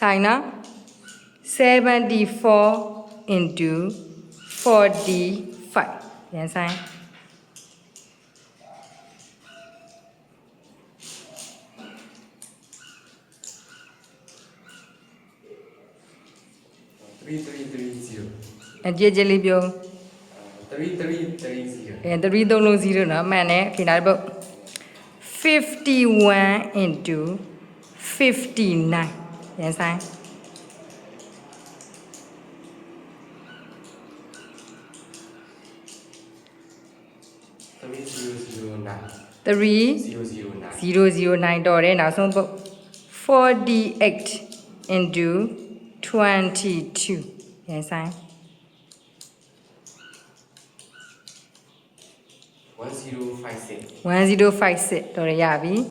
Sina 74 into 45. Yan sign. Three three three zero. And yeah, jelly bio. Three three three zero. And three don't know zero na man eh. Final book. Fifty one into fifty nine. န်ဆိုင် 3009 3 009 009တော့တယ်နောက်ဆုံးပုတ်48 into 22ရန်ဆိုင် 1056 1056တော့ရရပြီ